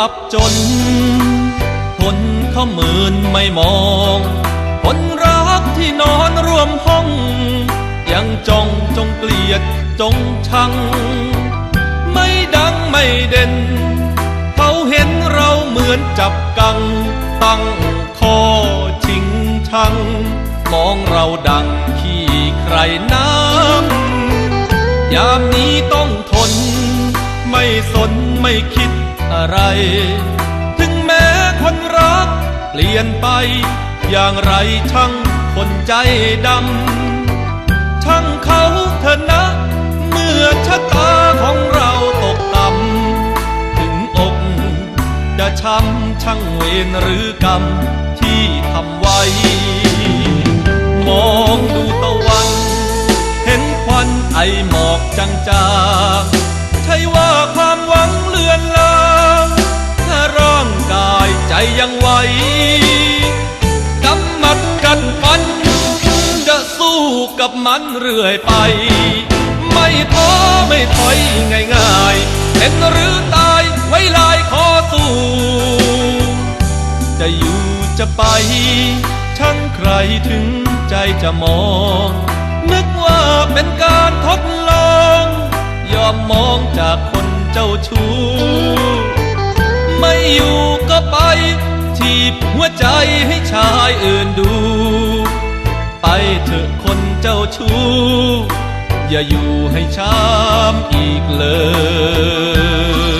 อับจน คนเขาหมื่นไม่มอง คนรักที่นอนร่วมห้อง ยังจองจงเกลียดจงชัง ไม่ดังไม่เด่น เขาเห็นเราเหมือนจับกัง ตั้งคอชิงชัง มองเราดังขี้ใครน้ำยามนี้ต้องทน ไม่สนไม่คิด อะไร ถึงแม้คนรัก เปลี่ยนไป อย่างไรช่างคนใจดำ ช่างเขาเถอะนะ เมื่อชะตาของเราตกต่ำ ถึงอกจะช้ำช่างเวรหรือกรรมที่ทำไว้ มองดูตะวัน เห็นควันไอหมอกจางๆใช่ว่าความหวังเลือนลางถ้าร่างกา ยใจยังไหวกำมัดกันฟัน จะสู้กับมันเรื่อยไป ไม่ท้อไม่ถอยง่ายๆเป็นหรือตายไว้ลายขอสู้ จะอยู่จะไป ช่างใครถึงใจจะมอง นึกว่าเป็นการทดลอง ยอมมองจากคนเจ้าชู้ ทีบหัวใจให้ชายอื่นดู ไปเถอะคนเจ้าชู้ อย่าอยู่ให้ช้ำอีกเลย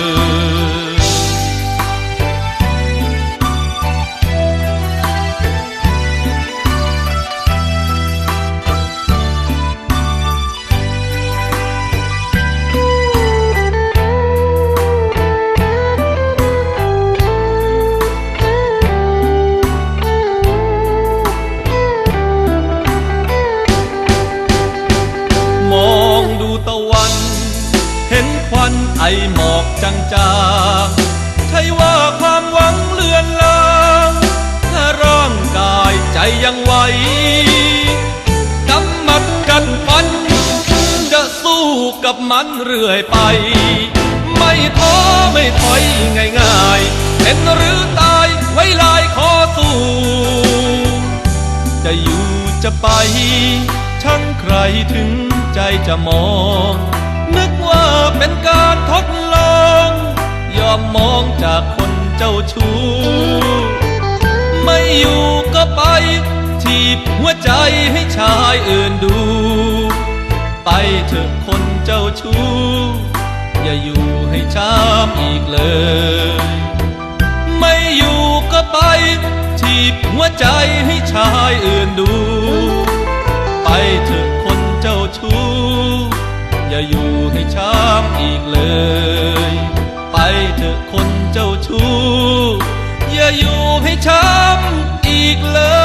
ไอหมอกจางๆ ใช่ว่าความหวังเลือนลางถ้าร่างกายใจยังไหวกำมัดกันฟัน จะสู้กับมันเรื่อยไป ไม่ท้อไม่ถอยง่ายๆ เป็นหรือตายไว้ลายขอสู้ จะอยู่จะไป ช่างใครถึงใจจะมอง นึกว่าเป็นการทดลอง ยอมมองจากคนเจ้าชู้ ไม่อยู่ก็ไป ทีบหัวใจให้ชายอื่นดู ไปเถอะคนเจ้าชู้ อย่าอยู่ให้ช้ำอีกเลย ไม่อยู่ก็ไป ทีบหัวใจให้ชายอื่นดู ไปเถอะ อย่าอยู่ให้ช้ำอีกเลย ไปเถอะคนเจ้าชู้ อย่าอยู่ให้ช้ำอีกเลย